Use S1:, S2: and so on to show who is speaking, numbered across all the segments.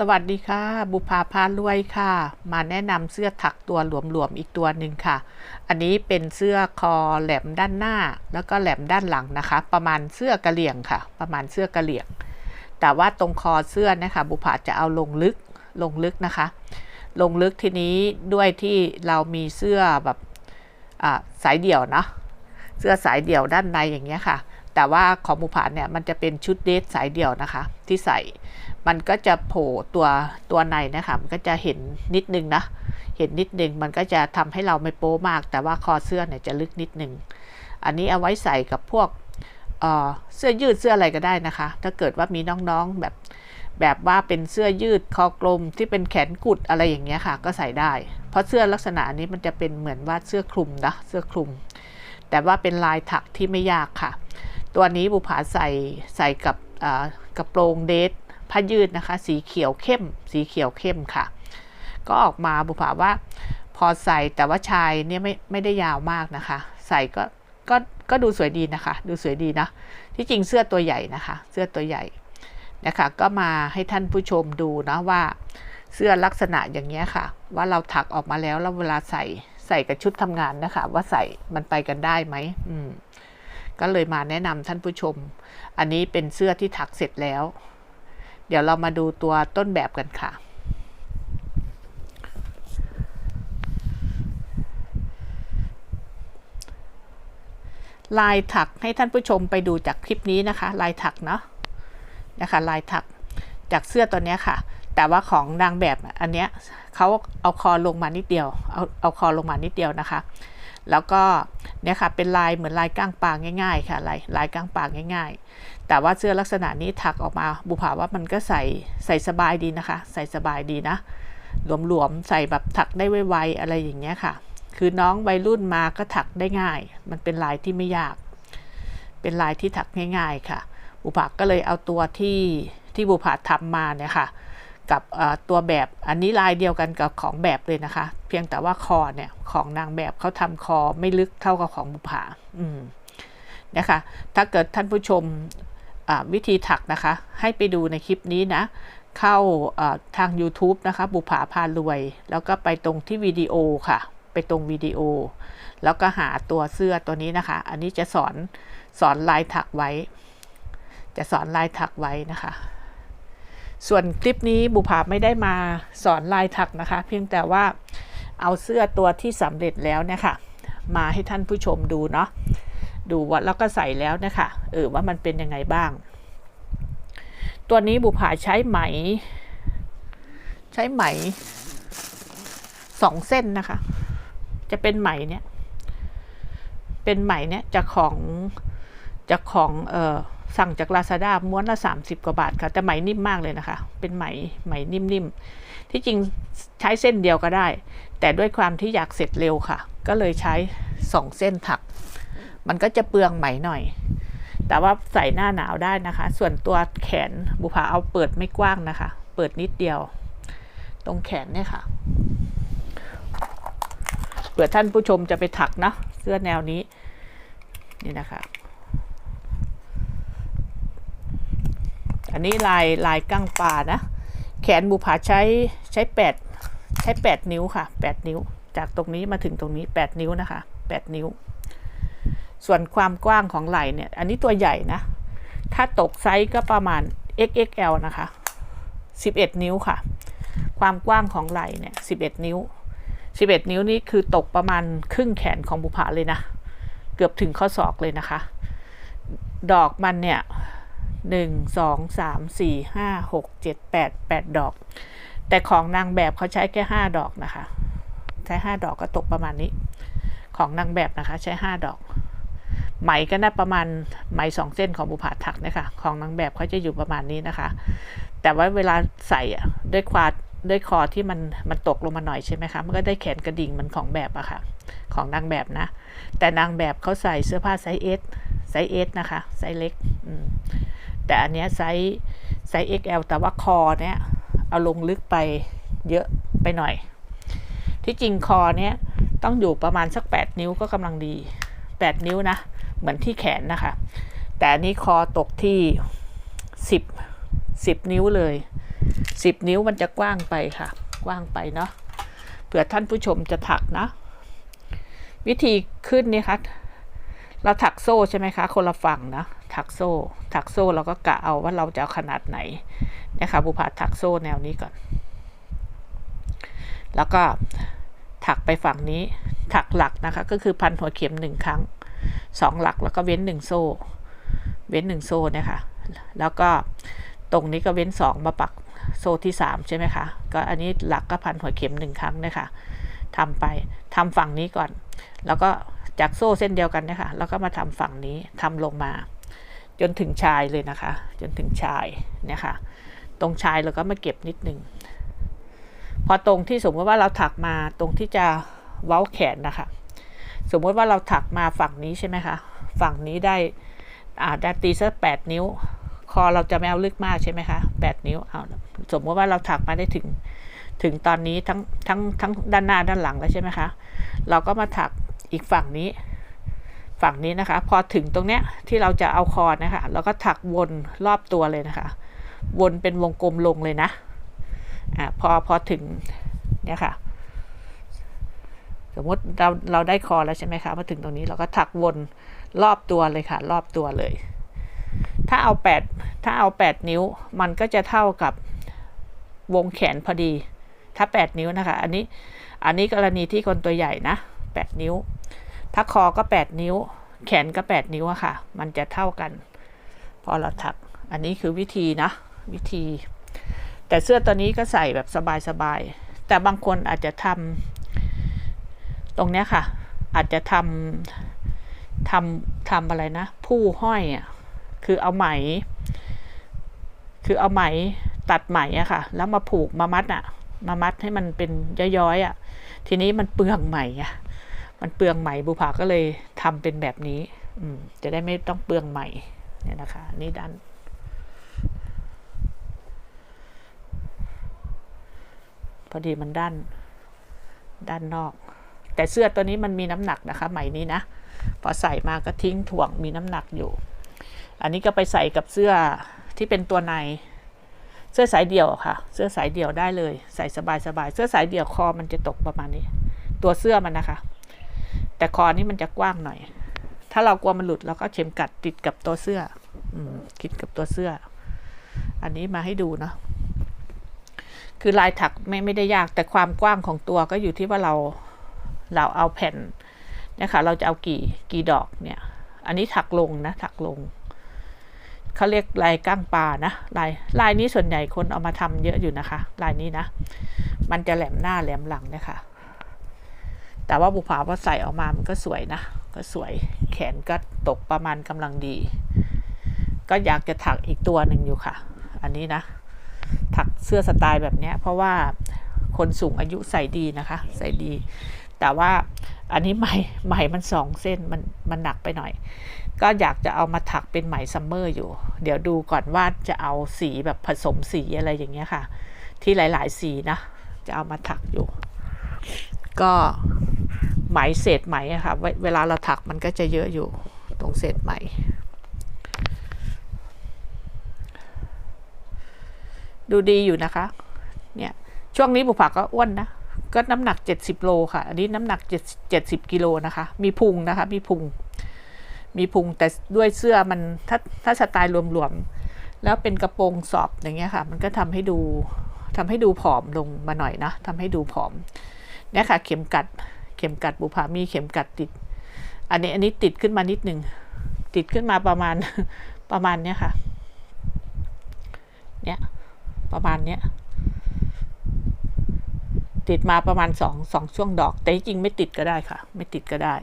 S1: สวัสดีค่ะ บุภาพารวยค่ะ มาแนะนำเสื้อถักตัวหลวมๆอีกตัวหนึ่งค่ะ อันนี้เป็นเสื้อคอแหลมด้านหน้า แล้วก็แหลมด้านหลังนะคะ ประมาณเสื้อกระเหลี่ยงค่ะ ประมาณเสื้อกระเหลี่ยง แต่ว่าตรงคอเสื้อนะคะ บุภาจะเอาลงลึกลงลึกนะคะ ลงลึกทีนี้ด้วยที่เรามีเสื้อแบบสายเดี่ยวเนาะเสื้อสายเดี่ยวด้านในอย่างเงี้ยค่ะ แต่ว่าของบุภานเนี่ยมันจะเป็นชุดเดทสายเดี่ยวนะคะ ที่ใส่ มันก็จะโผล่ตัวตัวในนะคะ มันก็จะเห็นนิดนึงนะ เห็นนิดนึง มันก็จะทำให้เราไม่โป๊มาก แต่ว่าคอเสื้อเนี่ยจะลึกนิดนึง อันนี้เอาไว้ใส่กับพวกเเสื้อยืดเสื้ออะไรก็ได้นะคะ ถ้าเกิดว่ามีน้องๆแบบแบบว่าเป็นเสื้อยืดคอกลมที่เป็นแขนกุดอะไรอย่างเงี้ยค่ะ ก็ใส่ได้ เพราะเสื้อลักษณะนี้มันจะเป็นเหมือนว่าเสื้อคลุมนะเสื้อคลุม แต่ว่าเป็นลายถักที่ไม่ยากค่ะ ตัวนี้บุภาใส่ใส่กับกระโปรงเดทผ้ายืดนะคะ สีเขียวเข้ม สีเขียวเข้มค่ะ ก็ออกมาบุภาว่าพอใส่แต่ว่าชายเนี่ยไม่ไม่ได้ยาวมากนะคะ ใส่ก็ก็ก็ดูสวยดีนะคะ ดูสวยดีนะที่จริงเสื้อตัวใหญ่นะคะ เสื้อตัวใหญ่นะคะก็มาให้ท่านผู้ชมดูนะว่า เสื้อลักษณะอย่างเงี้ยค่ะ ว่าเราถักออกมาแล้วแล้วเวลาใส่ใส่กับชุดทำงานนะคะ ว่าใส่มันไปกันได้ไหมอืม ก็เลยมาแนะนำท่านผู้ชม อันนี้เป็นเสื้อที่ถักเสร็จแล้ว เดี๋ยวเรามาดูตัวต้นแบบกันค่ะ ลายถักให้ท่านผู้ชมไปดูจากคลิปนี้นะคะ ลายถักเนาะนะคะลายถักจากเสื้อตัวนี้ค่ะ แต่ว่าของนางแบบอันเนี้ยเขาเอาคอลงมานิดเดียว เอาเอาคอลงมานิดเดียวนะคะ แล้วก็ เนี่ยค่ะเป็นลายเหมือนลายก้างปลาง่ายๆค่ะลายลายก้างปลาง่าย ๆ แต่ว่าเสื้อลักษณะนี้ถักออกมาบุภาว่ามันก็ใส่ใส่สบายดีนะคะ ใส่สบายดีนะหลวมๆใส่แบบถักได้ไวๆอะไรอย่างเงี้ยค่ะ คือน้องวัยรุ่นมาก็ถักได้ง่าย มันเป็นลายที่ไม่ยาก เป็นลายที่ถักง่าย ๆ ค่ะ บุภาก็เลยเอาตัวที่ที่บุภาทำมาเนี่ยค่ะ กับตัวแบบอันนี้ลายเดียวกันกับของแบบเลยนะคะ เพียงแต่ว่าคอเนี่ยของนางแบบเขาทำคอไม่ลึกเท่ากับของบุภาอืมนะคะถ้าเกิดท่านผู้ชมวิธีถักนะคะ ให้ไปดูในคลิปนี้นะ เข้าทาง YouTube นะคะ บุภาพารวย แล้วก็ไปตรงที่วิดีโอค่ะ ไปตรงวิดีโอ แล้วก็หาตัวเสื้อตัวนี้นะคะ อันนี้จะสอนสอนลายถักไว้ จะสอนลายถักไว้นะคะ ส่วนคลิปนี้บุภาไม่ได้มาสอนลายถักนะคะ เพียงแต่ว่าเอาเสื้อตัวที่สำเร็จแล้วเนี่ยค่ะ มาให้ท่านผู้ชมดูเนาะดูว่าแล้วก็ใส่แล้วนะคะเออว่ามันเป็นยังไงบ้าง ตัวนี้บุภาใช้ไหม ใช้ไหมสองเส้นนะคะ จะเป็นไหมเนี่ย เป็นไหมเนี่ยจากของจากของเอ่อ สั่งจากลาซาด้าม้วนละ 30 กว่าบาทค่ะ แต่ไหมนิ่มมากเลยนะคะ เป็นไหมไหมนิ่มๆ ที่จริงใช้เส้นเดียวก็ได้ แต่ด้วยความที่อยากเสร็จเร็วค่ะ ก็เลยใช้ 2 เส้นถัก มันก็จะเปลืองไหมหน่อย แต่ว่าใส่หน้าหนาวได้นะคะ ส่วนตัวแขนบุภาเอาเปิดไม่กว้างนะคะ เปิดนิดเดียว ตรงแขนเนี่ยค่ะเผื่อท่านผู้ชมจะไปถักนะเสื้อแนวนี้นี่นะคะ อันนี้ลายลายกั้งปลานะ แขนบุภาใช้ใช้แปดใช้แปดนิ้วค่ะแปดนิ้ว จากตรงนี้มาถึงตรงนี้แปดนิ้วนะคะแปดนิ้ว ส่วนความกว้างของไหล่เนี่ย อันนี้ตัวใหญ่นะ ถ้าตกไซส์ก็ประมาณ XXL นะคะ11นิ้วค่ะ ความกว้างของไหล่เนี่ย11นิ้ว11นิ้วนี้คือตกประมาณครึ่งแขนของบุภาเลยนะ เกือบถึงข้อศอกเลยนะคะ ดอกมันเนี่ย หนึ่งสองสามสี่ห้าหกเจ็ดแปดแปดดอก แต่ของนางแบบเขาใช้แค่ห้าดอกนะคะ ใช้ห้าดอกก็ตกประมาณนี้ ของนางแบบนะคะใช้ห้าดอก ไหมก็น่าประมาณไหมสองเส้นของบุผาถักนะคะของนางแบบเขาจะอยู่ประมาณนี้นะคะ แต่ว่าเวลาใส่อะด้วยควาดด้วยคอที่มันมันตกลงมาหน่อยใช่ไหมคะ มันก็ได้แขนกระดิ่งมันของแบบอะค่ะ ของนางแบบนะ แต่นางแบบเขาใส่เสื้อผ้าไซส์เอสไซส์เอสนะคะ ไซส์เล็ก แต่อันเนี้ยไซส์ไซส์ XL แต่ว่าคอเนี้ยเอาลงลึกไปเยอะไปหน่อย ที่จริงคอเนี้ยต้องอยู่ประมาณสัก 8 นิ้วก็กำลังดี 8 นิ้วนะ เหมือนที่แขนนะคะ แต่อันนี้คอตกที่ 10 10 นิ้วเลยสิบนิ้วมันจะกว้างไปค่ะ กว้างไปเนาะเผื่อท่านผู้ชมจะถักนะ วิธีขึ้นนี่ค่ะ เราถักโซ่ใช่ไหมคะ คนละฝั่งนะ ถักโซ่ ถักโซ่เราก็กะเอาว่าเราจะเอาขนาดไหนนะคะบุพาถักโซ่แนวนี้ก่อน แล้วก็ถักไปฝั่งนี้ ถักหลักนะคะ ก็คือพันหัวเข็มหนึ่งครั้งสองหลักแล้วก็เว้นหนึ่งโซ่ เว้นหนึ่งโซ่เนี่ยค่ะ แล้วก็ตรงนี้ก็เว้นสองมาปักโซ่ที่สามใช่ไหมคะ ก็อันนี้หลักก็พันหัวเข็มหนึ่งครั้งเนี่ยค่ะทำไปทำฝั่งนี้ก่อน แล้วก็ จากโซ่เส้นเดียวกันนะคะแล้วก็มาทำฝั่งนี้ทำลงมา จนถึงชายเลยนะคะ จนถึงชายเนี่ยค่ะ ตรงชายเราก็มาเก็บนิดนึงพอตรงที่สมมติว่าเราถักมาตรงที่จะเว้าแขนนะคะ สมมติว่าเราถักมาฝั่งนี้ใช่ไหมคะฝั่งนี้ได้อ่าได้ตีสักแปดนิ้ว คอเราจะไม่เอาลึกมากใช่ไหมคะแปดนิ้วเอาสมมติว่าเราถักมาได้ถึงถึงตอนนี้ทั้งทั้งทั้งด้านหน้าด้านหลังแล้วใช่ไหมคะ เราก็มาถัก อีกฝั่งนี้ ฝั่งนี้นะคะ พอถึงตรงเนี้ยที่เราจะเอาคอนะคะเราก็ถักวนรอบตัวเลยนะคะ วนเป็นวงกลมลงเลยนะอ่าพอพอถึงเนี่ยค่ะ สมมติเราเราได้คอแล้วใช่ไหมคะมาถึงตรงนี้เราก็ถักวนรอบตัวเลยค่ะ รอบตัวเลย ถ้าเอาแปดถ้าเอาแปดนิ้วมันก็จะเท่ากับวงแขนพอดี ถ้าแปดนิ้วนะคะ อันนี้ อันนี้กรณีที่คนตัวใหญ่นะแปดนิ้ว ถ้าคอก็แปดนิ้ว แขนก็แปดนิ้วอะค่ะ มันจะเท่ากัน พอเราถัก อันนี้คือวิธีนะ วิธี แต่เสื้อตัวนี้ก็ใส่แบบสบายๆ แต่บางคนอาจจะทำตรงเนี้ยค่ะ อาจจะทำทำทำอะไรนะ ผู้ห้อยอะ คือเอาไหม คือเอาไหมตัดไหมอะค่ะ แล้วมาผูกมามัดอะมามัดให้มันเป็นย้อยๆอะทีนี้มันเปลืองไหมอะ มันเปลืองไหมบุภาก็เลยทำเป็นแบบนี้ อืมจะได้ไม่ต้องเปลืองไหมเนี่ยนะคะ นี่ด้านพอดีมันด้าน ด้านนอก แต่เสื้อตัวนี้มันมีน้ำหนักนะคะไหมนี้นะพอใส่มาก็ทิ้งถ่วงมีน้ำหนักอยู่ อันนี้ก็ไปใส่กับเสื้อที่เป็นตัวใน เสื้อสายเดี่ยวค่ะ เสื้อสายเดี่ยวได้เลย ใส่สบายสบายเสื้อสายเดี่ยวคอมันจะตกประมาณนี้ ตัวเสื้อมันนะคะ แต่คอนี้มันจะกว้างหน่อย ถ้าเรากลัวมันหลุดเราก็เข็มกัดติดกับตัวเสื้อติดกับตัวเสื้อ อันนี้มาให้ดูเนาะคือลายถักไม่ไม่ได้ยากแต่ความกว้างของตัวก็อยู่ที่ว่าเราเราเอาแผ่นเนี่ยค่ะเราจะเอากี่กี่ดอกเนี่ย อันนี้ถักลงนะ ถักลงเขาเรียกลายก้างปลานะลายลายนี้ส่วนใหญ่คนเอามาทำเยอะอยู่นะคะ ลายนี้นะ มันจะแหลมหน้าแหลมหลังนะคะ แต่ว่าบุภาพอใส่ออกมามันก็สวยนะ ก็สวยแขนก็ตกประมาณกำลังดี ก็อยากจะถักอีกตัวหนึ่งอยู่ค่ะ อันนี้นะ ถักเสื้อสไตล์แบบนี้เพราะว่าคนสูงอายุใส่ดีนะคะ ใส่ดี แต่ว่าอันนี้ไหมไหมมันสองเส้นมันมันหนักไปหน่อย ก็อยากจะเอามาถักเป็นไหมซัมเมอร์อยู่ เดี๋ยวดูก่อนว่าจะเอาสีแบบผสมสีอะไรอย่างเงี้ยค่ะ ที่หลาย ๆ สีนะ จะเอามาถักอยู่ ก็ ไหมเศษไหมอะค่ะเวลาเราถักมันก็จะเยอะอยู่ตรงเศษไหม ดูดีอยู่นะคะ เนี่ย ช่วงนี้บุผักก็อ้วนนะ ก็น้ำหนัก 70 โลค่ะ อันนี้น้ำหนัก 70 กิโลนะคะ มีพุงนะคะ มีพุง มีพุงแต่ด้วยเสื้อมันถ้าถ้าสไตล์รวมๆ แล้วเป็นกระโปรงสอบอย่างเงี้ยค่ะ มันก็ทำให้ดูทำให้ดูผอมลงมาหน่อยนะทำให้ดูผอมเนี่ยค่ะ เข็มกัด เข็มกัดบุพามีเข็มกัดติด อันนี้อันนี้ติดขึ้นมานิดหนึ่งติดขึ้นมาประมาณประมาณเนี้ยค่ะ เนี่ยประมาณเนี้ยติดมาประมาณสองสองช่วงดอก แต่จริงไม่ติดก็ได้ค่ะ ไม่ติดก็ได้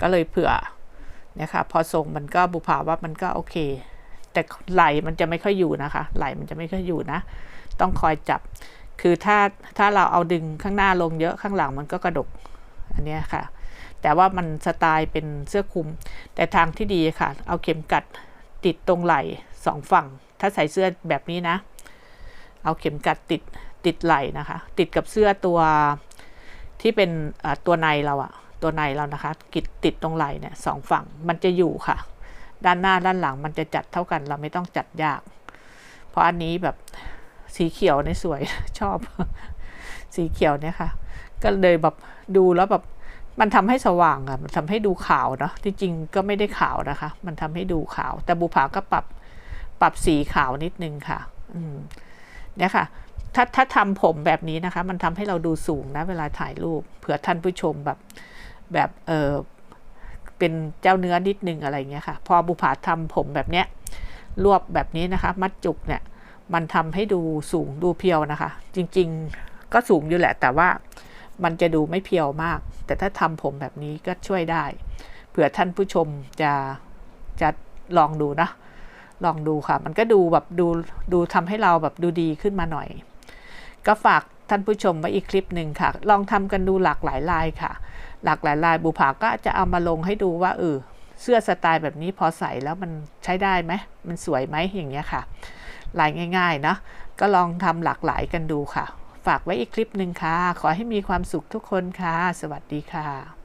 S1: ก็เลยเผื่อเนี่ยค่ะพอทรงมันก็บุภาว่ามันก็โอเค แต่ไหลมันจะไม่ค่อยอยู่นะคะ ไหลมันจะไม่ค่อยอยู่นะ ต้องคอยจับ คือถ้าถ้าเราเอาดึงข้างหน้าลงเยอะข้างหลังมันก็กระดกอันนี้ค่ะ แต่ว่ามันสไตล์เป็นเสื้อคลุม แต่ทางที่ดีค่ะ เอาเข็มกัดติดตรงไหล่สองฝั่ง ถ้าใส่เสื้อแบบนี้นะ เอาเข็มกัดติดติดไหล่นะคะ ติดกับเสื้อตัวที่เป็นตัวในเราอะตัวในเรานะคะกิดติดตรงไหล่เนี่ยสองฝั่งมันจะอยู่ค่ะ ด้านหน้าด้านหลังมันจะจัดเท่ากัน เราไม่ต้องจัดยาก เพราะอันนี้แบบ สีเขียวในสวยชอบ สีเขียวเนี่ยค่ะ ก็เลยแบบดูแล้วแบบมันทำให้สว่างอะมันทำให้ดูขาวเนาะที่จริงก็ไม่ได้ขาวนะคะ มันทำให้ดูขาว แต่บุภาก็ปรับปรับสีขาวนิดนึงค่ะ อืมเนี่ยค่ะ ถ้าถ้าทำผมแบบนี้นะคะ มันทำให้เราดูสูงนะ เวลาถ่ายรูปเผื่อท่านผู้ชมแบบแบบเออเป็นเจ้าเนื้อนิดนึงอะไรเงี้ยค่ะ พอบุภาทำผมแบบเนี้ยรวบแบบนี้นะคะ มัดจุกเนี่ย มันทำให้ดูสูงดูเพียวนะคะ จริงๆก็สูงอยู่แหละ แต่ว่ามันจะดูไม่เพียวมาก แต่ถ้าทำผมแบบนี้ก็ช่วยได้ เผื่อท่านผู้ชมจะจะลองดูนะ ลองดูค่ะ มันก็ดูแบบดูดูทำให้เราแบบดูดีขึ้นมาหน่อย ก็ฝากท่านผู้ชมไว้อีกคลิปหนึ่งค่ะ ลองทำกันดูหลากหลายลายค่ะ หลากหลายลายบุภาก็จะเอามาลงให้ดูว่าเออเสื้อสไตล์แบบนี้พอใส่แล้วมันใช้ได้ไหมมันสวยไหมอย่างเงี้ยค่ะ ลายง่าย ๆ นะ ก็ลองทำหลากหลายกันดูค่ะ ฝากไว้อีกคลิปหนึ่งค่ะ ขอให้มีความสุขทุกคนค่ะ สวัสดีค่ะ